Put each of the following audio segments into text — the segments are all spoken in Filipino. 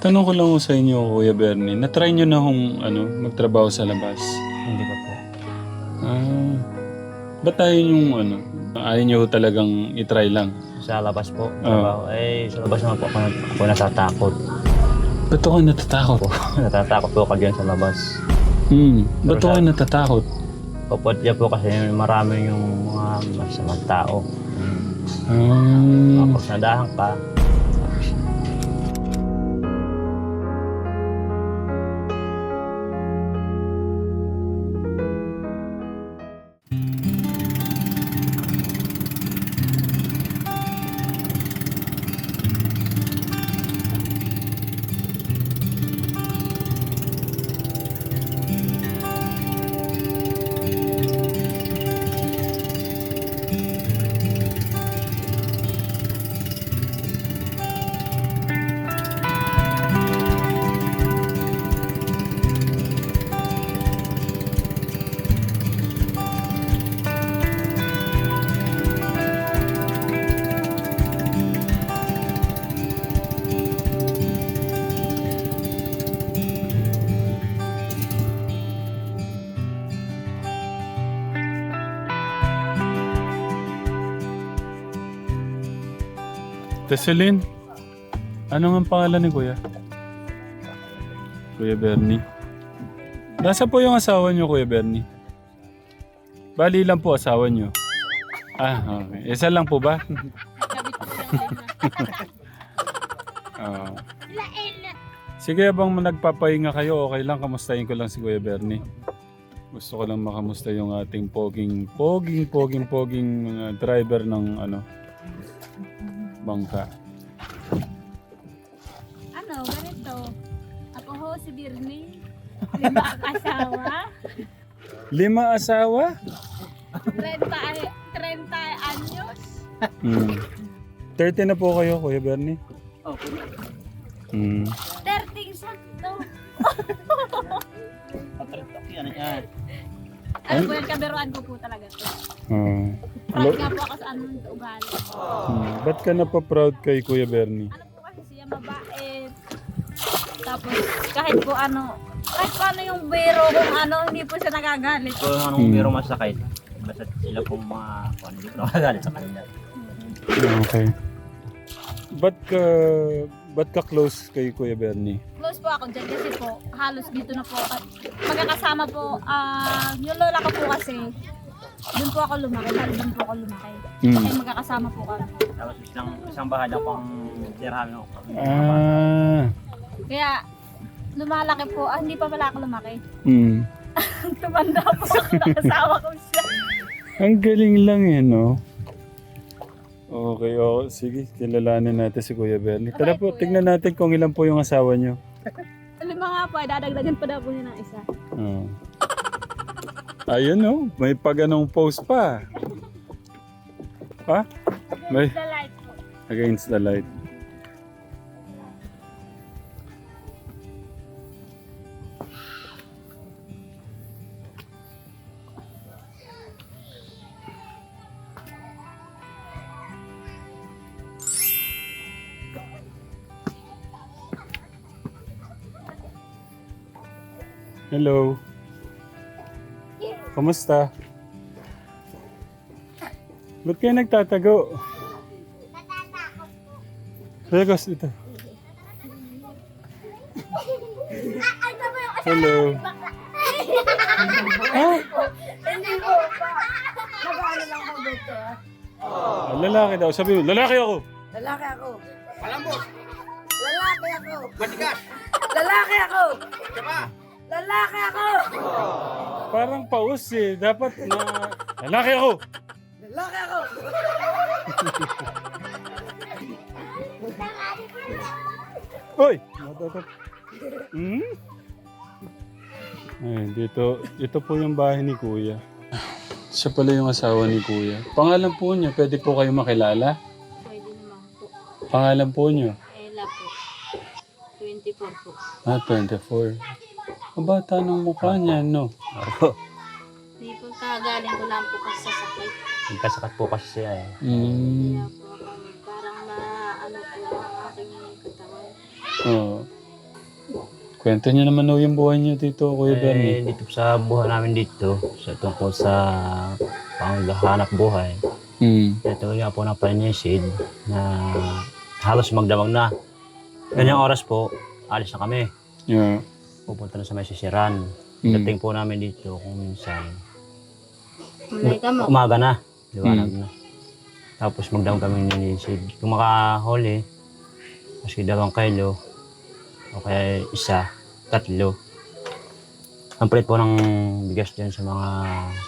Tanong ko lang ho sa inyo, Kuya Bernie. Na-try nyo na hong ano, magtrabaho sa labas? Hindi pa po. Ah. Ba't tayo yung ano? Ayaw nyo talagang itry lang? Sa labas po. Trabaho. Eh, sa labas naman po ako, ako natatakot. Ba't ako natatakot? natatakot po pag yan sa labas. Hmm. Ba't ako natatakot? Kapot niya po kasi marami yung mga masamang tao. Ah. Tapos nadahan ka. Teselin, ano nga ang pangalan ni Kuya? Kuya Bernie. Nasa po yung asawa niyo, Kuya Bernie? Bali lang po asawa niyo. Ah, okay. Isa lang po ba? Oo. Sige, abang nagpapahinga kayo, okay lang. Kamustahin ko lang si Kuya Bernie. Gusto ko lang makamusta yung ating poging, poging, poging, poging uh, driver ng ano, bangka. Ano, ganito. Ako ho si Birney. Lima asawa. Lima asawa? 30, ay- 30 anyos. Hmm. 30 na po kayo, Kuya Bernie? Opo. Hmm. 30 sakto. Patritok yan. Ano po yung kabiruan ko po talaga to. Ah. Proud nga po ako sa anong ugali. Hmm. Ba't ka napaproud kay Kuya Bernie? Ano po kasi siya mabait. Tapos kahit po ano, kahit po ano yung biro kung ano, hindi po siya nagagalit. Kung anong Hmm. biro masakit, basta sila pong mga kung ano, ko nakagalit sa kanila. Okay. Ba't ka, ba't ka close kay Kuya Bernie? Close po ako dyan kasi po, halos dito na po. At magkakasama po, ah, yung lola ko po kasi, doon po ako lumaki, halos doon po ako lumaki. Hmm. Ay magkakasama po kami. Tapos isang, isang bahay lang pang tirahan mo. Ah. Kaya, lumalaki po, ah, hindi pa pala ako lumaki. Hmm. Tumanda po ako, nakasawa ko siya. Ang galing lang eh, no? Okay, okay. Sige, kilalanin natin si Kuya Bernie. Tara po, Kuya. tignan natin kung ilan po yung asawa niyo. Lima nga po, ay dadagdagan pa daw po niya ng isa. Oh. Ayun, no? May paganong post pa. Ha? May The light po. against the light. Hello. Kamusta? Ba't kayo nagtatago? Legos ito. Hello. Ah, Hindi po. Nag-ano lang po dito. ah, lalaki daw. Sabi mo, lalaki ako. Lalaki ako. Malambot. Lalaki ako. Matigas. Lalaki ako. Lalaki ako. Parang paus eh. Dapat na... Lalaki ako. Lalaki ako. Hoy! Matatat. Hmm? Ay, dito, ito po yung bahay ni Kuya. Siya pala yung asawa ni Kuya. Pangalan po niyo, pwede po kayo makilala? Pwede naman po. Pangalan po niyo? Ella po. 24 po. Ah, 24. Ang bata ng mukha niya, no? Opo. Hindi po kagaling ko lang po kasi sa sakit. Nagkasakat po kasi siya eh. Hmm. Kaya po ako parang na ano po ang aking katawan. Oh. Kwento niyo naman ho yung buhay niyo dito, Kuya Bernie. Eh, dito sa buhay namin dito, sa tungkol sa panghanap buhay, Hmm. ito nga po ng panisid na halos magdamag na. Ganyang oras po, alis na kami. Yeah. Pupunta na sa may sisiran. Mm. Dating po namin dito kung minsan. Mo. Umaga na. Liwanag na. Tapos magdamag kami ninisid. Kung makahuli, maski dalawang kilo, o kaya isa, tatlo. Ang palit po ng bigas dyan sa mga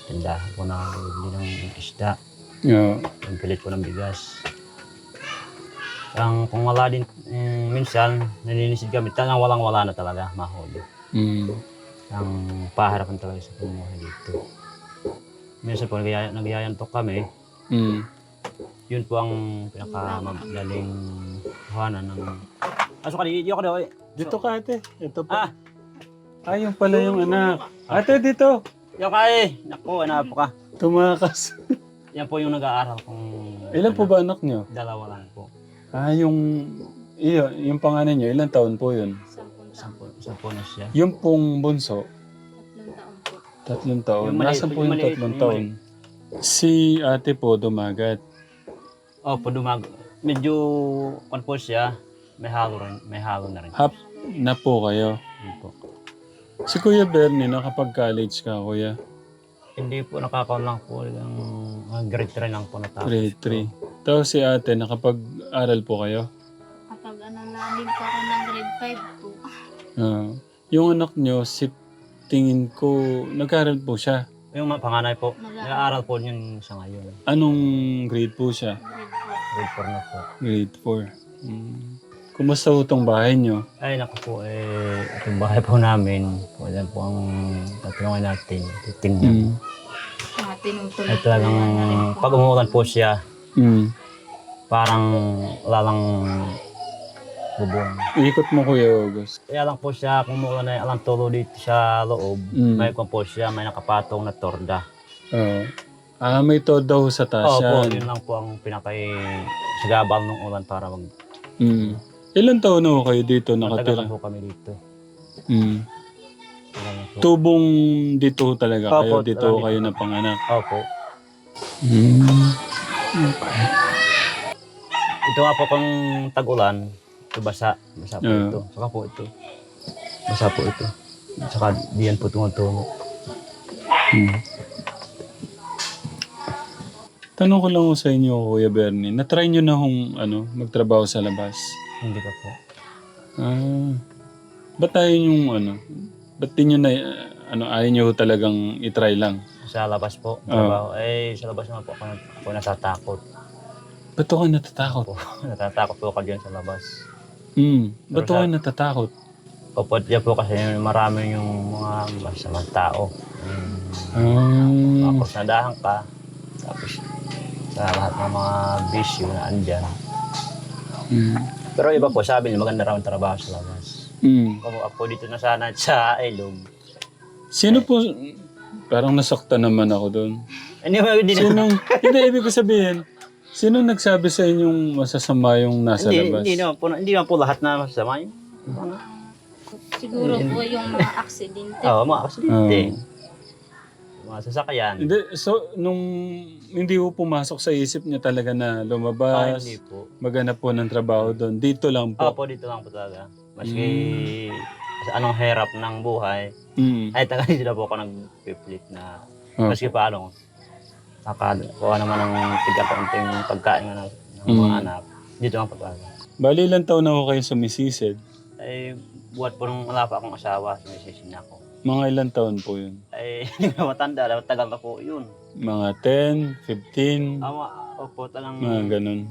tindahan po na bili ng isda. Yeah. Ang pilit po ng bigas. Ang kung wala din, mm, minsan, naninisid kami, talagang walang-wala na talaga, mahuli. Mm. Ang paharapan talaga sa pamumuhay dito. Minsan po, nagyaya, nagyayantok kami, Mm. yun po ang pinakamadaling kuhanan ng... Aso ka, di ako daw eh. Dito ka ate. Ito Ah, pa. Ah, yung pala yung anak. Ate, dito. di ako eh. Naku, ano po ka. Tumakas. Yan po yung nag-aaral kung... Ilan po ba anak niyo? Dalawa lang po. Ah, yung... Iyo, yung pangalan niyo, ilang taon po yun? Sampo, sampo na siya. Yung pong bunso, Tatlong taon tatlong taon. po. Yung maliit, Nasaan po yung yung maliit, tatlong yung taon? Si ate po dumagat. Opo, dumag. Medyo, kung po siya, may halo rin, may halo na rin. Hap na po kayo. Yun po. Si Kuya Bernie, nakapag-college ka, Kuya. Hindi po nakakaon lang po ng uh, grade 3 lang po natapos. Grade 3. Tapos si ate, nakapag-aral po kayo. Kapag ano na din po ako ng grade 5 po. Ah, yung anak nyo, si tingin ko, nag-aral po siya. Yung mga panganay po, Nag-aaral. nag-aaral po yun sa ngayon. Anong grade po siya? Grade 4. Grade 4 na po. Grade 4. Mm. Kumusta po itong bahay nyo? Ay, naku po, eh, itong bahay po namin, po yan po ang tatulungan natin, titingnan. Mm. Mga Ay, talagang pag umuulan po siya, Mm. Parang wala lang bubong. Ikot mo Kuya August. Kaya lang po siya, kung umuulan na alang tulo dito sa loob, Mm. may kung po siya, may nakapatong na torda. Ah, ah, may todo daw sa taas Oo po, yan. yun lang po ang pinakay sagabal ng ulan para mag Mm. Ilan taon na ho kayo dito matagal nakatira? na po kami dito. Mm. Matagal po. Tubong dito talaga kayo, Opo, dito talaga kayo na panganak. Opo. Mm. Ito nga po kung tag-ulan, ito basa. Basa po Yeah. ito. Saka po ito. Basa po ito. Saka diyan po tumutulo. Mm. Tanong ko lang ho sa inyo, Kuya Bernie, na-try nyo na hong ano, magtrabaho sa labas? Hindi pa po. Ah, ba't tayo yung ano, ba't di nyo na, ano, ayaw nyo ho talagang itry lang? Sa labas po, Ah. trabaho. Eh, sa labas naman po ako, ako natatakot. Ba't ako natatakot? Po. natatakot po ako diyan sa labas. Hmm, ba't Pero ako sa- natatakot? Diyan po kasi marami yung mga masamang tao. Um, Ah, Tapos nadahan ka. Tapos sa lahat ng mga bisyo na andyan. hmm, Pero iba po, sabi nila maganda raw ang trabaho sa labas. hmm. Ako, ako dito na sana sa ilog. Sino po, parang nasaktan naman ako doon. Hindi mo, hindi na. Sinong, hindi, ibig ko sabihin, sino nagsabi sa inyong masasama yung nasa Hindi, labas? hindi naman po, hindi naman po lahat na masama yun. Ano? Siguro po yung mga aksidente. Oo, mga aksidente. Oo. Mga sasakyan. Hindi, so, nung hindi po pumasok sa isip niya talaga na Ah, lumabas, hindi po. maghanap po ng trabaho doon, dito lang po. Opo, dito lang po talaga. Maski sa anong hirap ng buhay, Mm. ay taga dito na po ako nag-flip na Oh. maski paano, nakakuha naman ng tiga-konting pagkain ng, ng mga Mm. anak. Dito lang po talaga. Bali, ilang taon na ako kayo sumisisid? Ay, buhat po nung wala pa akong asawa, sumisisin na ako. Mga ilang taon po yun? Ay, hindi ko matanda, matagal na po yun. Mga 10, 15, Ama, opo, talang mga ganun.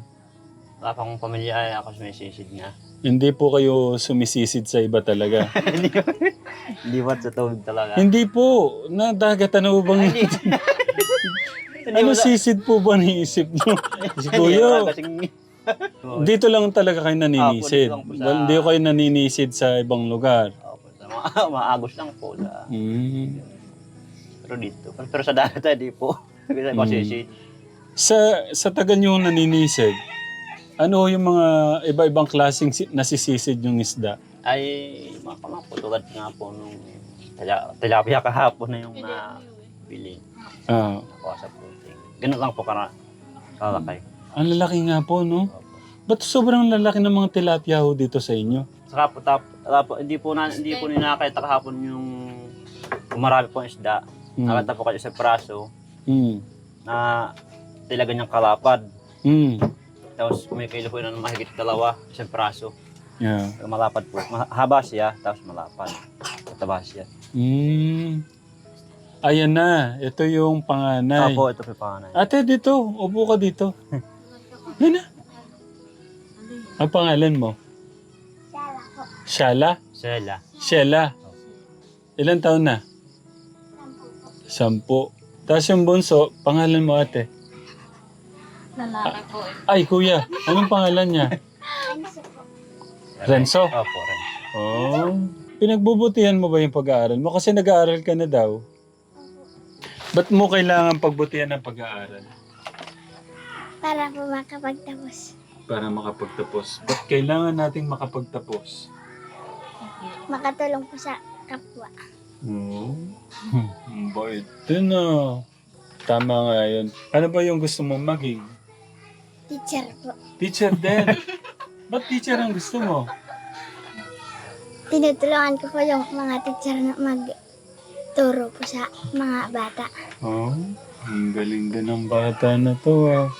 wala pa akong pamilya, ay ako sumisisid na. Hindi po kayo sumisisid sa iba talaga. Hindi Hindi ba sa tubig talaga? Hindi po. Nadagatan na po bang... Hindi ano sisid po ba niisip niyo? Si Kuya, dito lang talaga kayo naninisid. Ah, po, dito lang po sa- Hindi ko kayo naninisid sa ibang lugar. Opo, sa mga maagos lang po. Sa, Mm. pero dito. Pero sa dagat hindi po. Kasi Mm. masisid. Sa, sa taga niyo naninisid, ano yung mga iba-ibang klaseng si- nasisisid yung isda? Ay, mga kamang po, tulad nga po nung tila, tilapia kahapon na yung nabili. Ah, Nakuha sa puting. Ganun lang po kara kalakay. ang lalaki nga po, no? Ba't sobrang lalaki ng mga tilapia ho dito sa inyo? Saka po, tap, tap, hindi po na, hindi po ninakita kahapon yung kung marami po isda. Hmm. Nakita po kayo sa praso Hmm. na tilagan niyang kalapad. Hmm. Tapos kumikilo po yun ng mahigit dalawa, isang praso. Yeah. Malapad po. Mahaba siya, tapos malapad. Mataba siya. Hmm. Ayan na. Ito yung panganay. Opo, ito po yung panganay. Ate, dito. Upo ka dito. Yan na. Ang pangalan mo? Shala. Sela. Shela. Ilan taon na? Sampu. Tapos yung bunso, pangalan mo ate? Lalaki po eh. Ay, kuya. Anong pangalan niya? Renzo? Opo, Renzo. Oh. Pinagbubutihan mo ba yung pag-aaral mo? Kasi nag-aaral ka na daw. Ba't mo kailangan pagbutihan ng pag-aaral? Para po makapagtapos. Para makapagtapos. Ba't kailangan nating makapagtapos? Makatulong po sa kapwa. Oo. Hmm. Bait din ah. Tama nga yun. Ano ba yung gusto mong maging? Teacher po. Teacher din. Ba't teacher ang gusto mo? Tinutulungan ko po yung mga teacher na magturo po sa mga bata. Oh, ang galing din ng bata na to ah.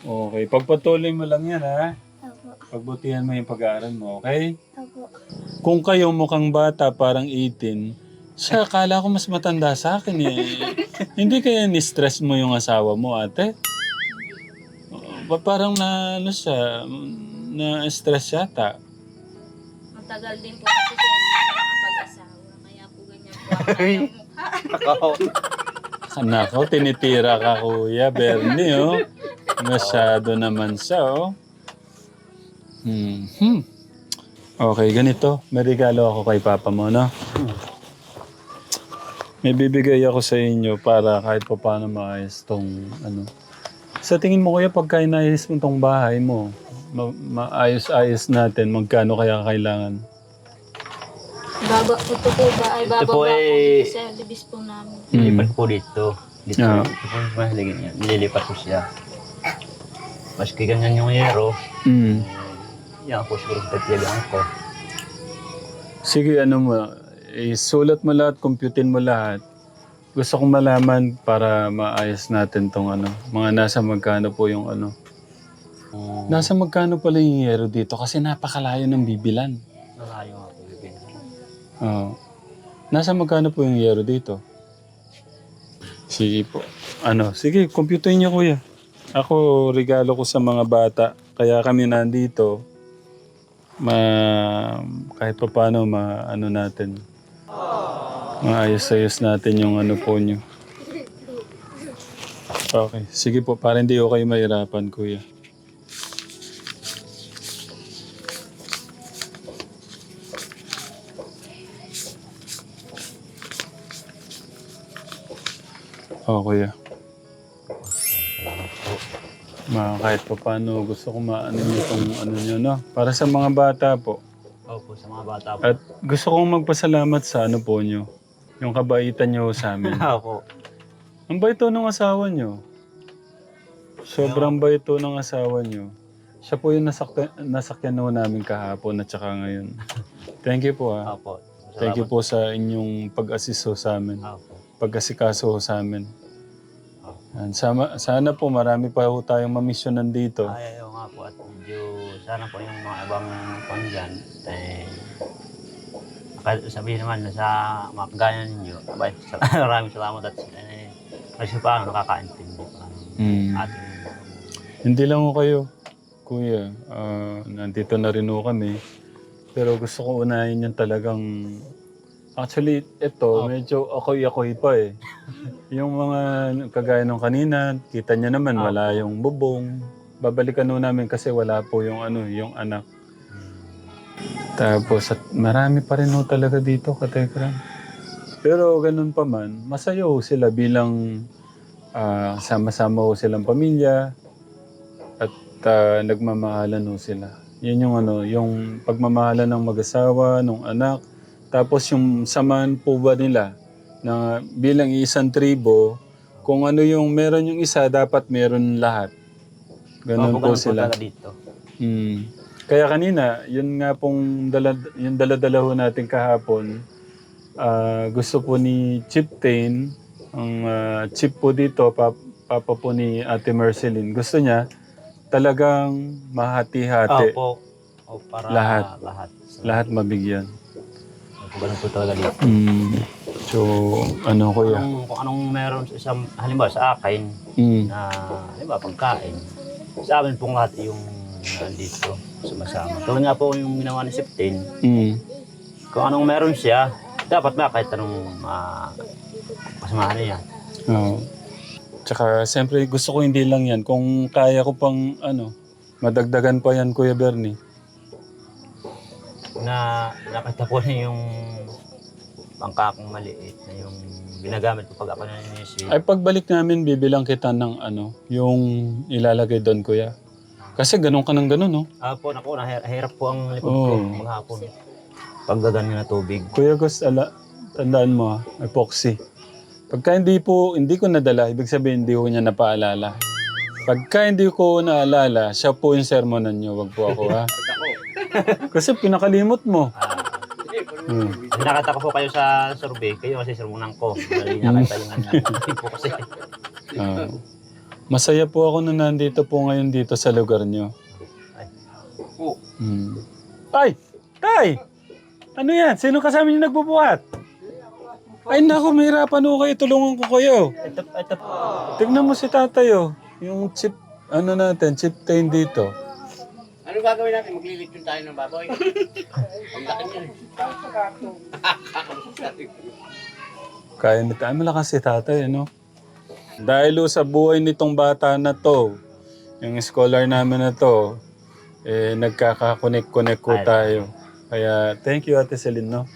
Okay, pagpatuloy mo lang yan ha. Opo. Pagbutihan mo yung pag-aaral mo, okay? Opo. Kung kayo mukhang bata, parang 18, siya, akala ko mas matanda sa akin eh. Hindi kaya ni-stress mo yung asawa mo, ate? Oh, Ba parang na, ano siya, na-stress yata. Matagal din po kasi siya kanyang mukha. Nako, tinitira ka kuya, Bernie, oh. Masyado naman siya, oh. Hmm. Okay, ganito. May regalo ako kay Papa mo, no? May bibigay ako sa inyo para kahit pa paano maayos tong ano. Sa tingin mo kuya, pagka inayos mo tong bahay mo, ma- maayos-ayos natin, magkano kaya kailangan? Baba, ito po ba ay bababa Ito po po ay- sa libis po namin. Nilipat po dito. Dito, Ah. ito po yung mahalagin niya. Nililipat po siya. Maski ganyan yung yero, Hmm. yan po siguro sa tatiyagaan ko. Sige, ano mo, isulat mo lahat, computein mo lahat. Gusto kong malaman para maayos natin tong ano, mga nasa magkano po yung ano. Um, Nasa magkano pala yung yero dito kasi napakalayo ng bibilan. Malayo nga po yung Oo. Nasa magkano po yung yero dito? Sige po. Ano, sige, computerin niyo kuya. Ako, regalo ko sa mga bata. Kaya kami nandito. Ma, kahit pa paano, ma, ano natin. Maayos-ayos natin yung ano po niyo. Okay. Sige po, para hindi ko kayo mahirapan, kuya. Oo, kuya. Ma, kahit pa paano, gusto ko maano niyo itong ano niyo, no? Para sa mga bata po. Opo, sa mga bata po. At gusto kong magpasalamat sa ano po niyo. Yung kabaitan niyo sa amin. Opo. Ang bait to ng asawa niyo. Sobrang bait to ng asawa niyo. Siya po yung nasakyan, nasakyan ho namin kahapon at saka ngayon. Thank you po ha. Opo. Thank you po sa inyong pag-assist ho sa amin. Opo. Pag-asikaso ho sa amin. Yan, Sama, sana po marami pa ho tayong mamisyonan dito. Ay, ayaw nga po at medyo sana po yung mga ibang pan dyan, eh, kahit sabihin naman na sa mga kagaya ninyo, abay, sa- maraming salamat at eh, kasi paano nakakaintindi pa Mm. ating Hindi lang ho kayo, kuya. Ah, nandito na rin ho kami. Pero gusto ko unahin yung talagang... Actually, ito, medyo akoy-akoy pa eh. yung mga kagaya nung kanina, kita niya naman, wala yung bubong. Babalikan ho namin kasi wala po yung ano, yung anak. Tapos, at marami pa rin ho talaga dito, katekram. Pero ganun pa man, masaya ho sila bilang ah, sama-sama ho silang pamilya at ah, nagmamahalan ho sila. Yun yung ano, yung pagmamahalan ng mag-asawa, ng anak. Tapos yung samahan po ba nila na bilang isang tribo, kung ano yung meron yung isa, dapat meron lahat. Ganun Opo, po ganun sila. talaga dito. Hmm. Kaya kanina, yun nga pong dala, yung dala-dala ho natin kahapon, ah, gusto po ni Chip Tain, ang ah, chip po dito, pap, papa po ni Ate Marceline, gusto niya talagang mahati-hati, Opo. O, para Lahat. Lahat. lahat mabigyan. Ganun po talaga dito. Hmm. So, ano kuya? Kung, kung anong meron sa isang, halimbawa sa akin, Hmm. na halimbawa pagkain, sa amin pong lahat yung nandito sumasama. Tulad nga po yung ginawa ni Septin, Hmm. kung anong meron siya, dapat ba kahit anong uh, kasamahan niya. Oo. Tsaka, siyempre, gusto ko hindi lang yan. Kung kaya ko pang, ano, madagdagan pa yan, Kuya Bernie. Na niya yung bangkakong maliit na yung ginagamit ko pag ako naninisi. Ay, pagbalik namin, bibilang kita ng ano, yung ilalagay doon, kuya. Kasi ganun ka ng ganun, no? Ah po, naku, nahirap po ang likod Oo. ko maghapon. Pagdagan na tubig. Kuya Gus, ala, tandaan mo, ah, epoxy. Pagka hindi po, hindi ko nadala, ibig sabihin hindi ko niya napaalala. Pagka hindi ko naalala, siya po yung sermonan niyo, wag po ako, ha? Kasi pinakalimot mo. Hmm. Kasi nakita ko po kayo sa survey, kayo kasi sermonan ko. Dali nakita yung hindi po kasi. Ah. masaya po ako na nandito po ngayon dito sa lugar niyo. Hmm. Ay! Tay! Ano yan? Sino kasama niyo nagbubuhat? Ay naku, mahirapan ho kayo. Tulungan ko kayo. Ito, ito po. Tignan mo si tatay oh. Yung chip, ano natin, chip tain dito. Ano gagawin natin? Maglilitsyon tayo ng baboy. Ang laki niya. Kaya ni tayo. Malakas si tatay, ano? Dahil sa buhay nitong bata na to, yung scholar namin na to, eh, nagkakakonek-connect ko Ay. tayo. Kaya, thank you, Ate Celine, no?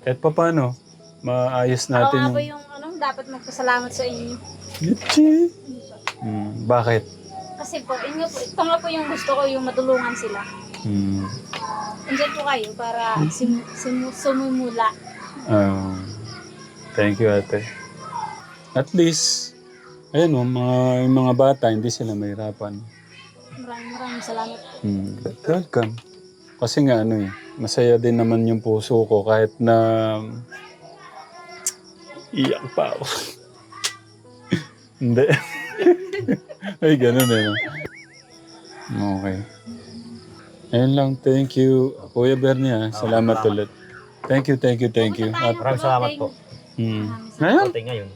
Kahit pa paano, maayos Ako natin nga po yung... yung ano, dapat magpasalamat sa inyo. Yuchi! Hmm, bakit? Kasi po, yun nga po, ito nga po yung gusto ko, yung matulungan sila. Hmm. Andyan po kayo para sim, sim, sumumula. Ah, thank you, ate. At least, ayun oh, mga, yung mga bata, hindi sila mahirapan. Maraming maraming salamat. Hmm. Welcome. Kasi nga ano eh, masaya din naman yung puso ko kahit na iyak pa ako. hindi. Ay, ganun eh. no? Okay. Ayun lang, thank you. Kuya Bernie ah, salamat ulit. Thank you, thank you, thank you. At, Maraming salamat po. hmm. Ngayon? Pati ngayon.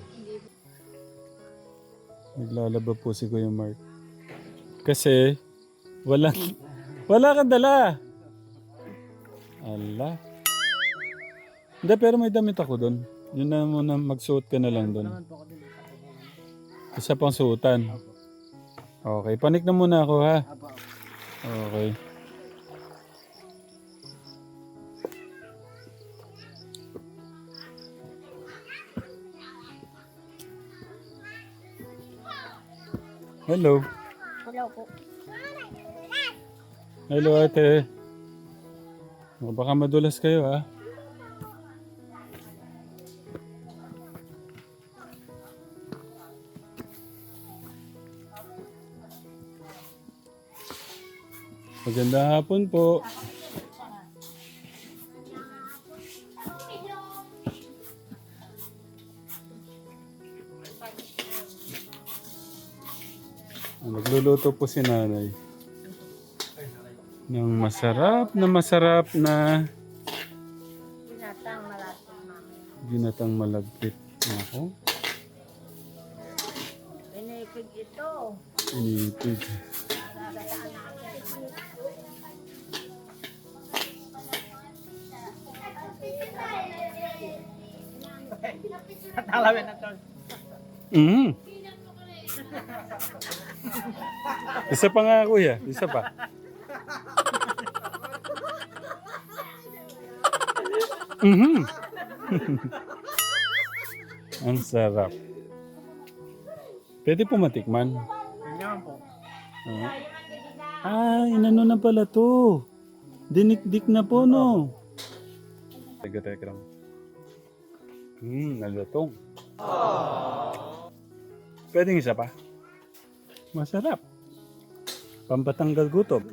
Naglalaba po si Kuya Mark. Kasi, walang, wala kang dala. Allah. Hindi, pero may damit ako doon. Yun na muna, magsuot ka na lang doon. Isa pang suotan. Okay, panik na muna ako ha. Okay. Hello. Hello po. Hello ate. Oh, Baka madulas kayo ha. Magandang hapon po. Ah, Nagluluto po si nanay ng masarap na masarap na ginatang malagkit. Ako. Pinipig ito. Inipig. Mm. Isa pa nga kuya, isa pa. Mhm. Ang sarap. Pwede po matikman. Ganyan po. Ah, inano na pala to. Dinikdik na po, no? Teka, teka lang. Hmm, nalutong. Pwedeng isa pa. Masarap. Pampatanggal gutom.